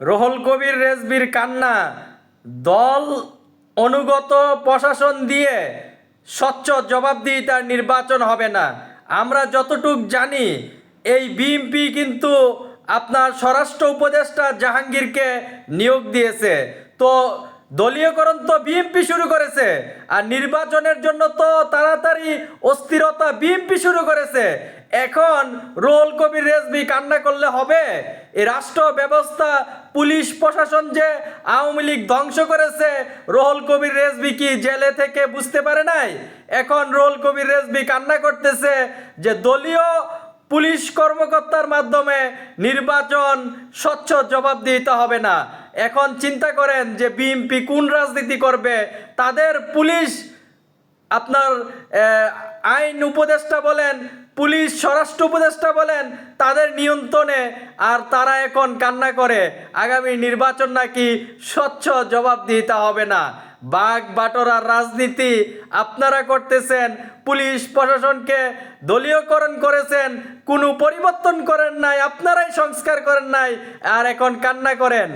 রোহল কবির, রেজবির কান্না, দল অনুগত প্রশাসন দিয়ে স্বচ্ছ জবাবদিহিতার নির্বাচন হবে না। আমরা যতটুক জানি, এই বিএমপি কিন্তু আপনার স্বরাষ্ট্র উপদেষ্টা জাহাঙ্গীরকে নিয়োগ দিয়েছে। তো দলীয়করণ তো বিএমপি শুরু করেছে, আর নির্বাচনের জন্য তো তাড়াতাড়ি অস্থিরতা বিএমপি শুরু করেছে। এখন রোল কবির রেজবি কান্না করলে হবে? এই রাষ্ট্র ব্যবস্থা, পুলিশ প্রশাসন যে আওয়ামী লীগ ধ্বংস করেছে, রোহল কবির রেজবি কি জেলে থেকে বুঝতে পারে নাই? এখন রোল কবির রেজবি কান্না করতেছে যে দলীয় পুলিশ কর্মকর্তার মাধ্যমে নির্বাচন স্বচ্ছ জবাব দিতে হবে না। এখন চিন্তা করেন যে বিএনপি কোন রাজনীতি করবে? তাদের পুলিশ আপনার আইন উপদেষ্টা বলেন, পুলিশ স্বরাষ্ট্র উপদেষ্টা বলেন, তাদের নিয়ন্ত্রণে আর তারা এখন কান্না করে। আগামী নির্বাচন নাকি স্বচ্ছ জবাব দিতে হবে না। বাঘ বাটরার রাজনীতি আপনারা করতেছেন, পুলিশ প্রশাসনকে দলীয়করণ করেছেন, কোনো পরিবর্তন করেন নাই, আপনারাই সংস্কার করেন নাই, আর এখন কান্না করেন।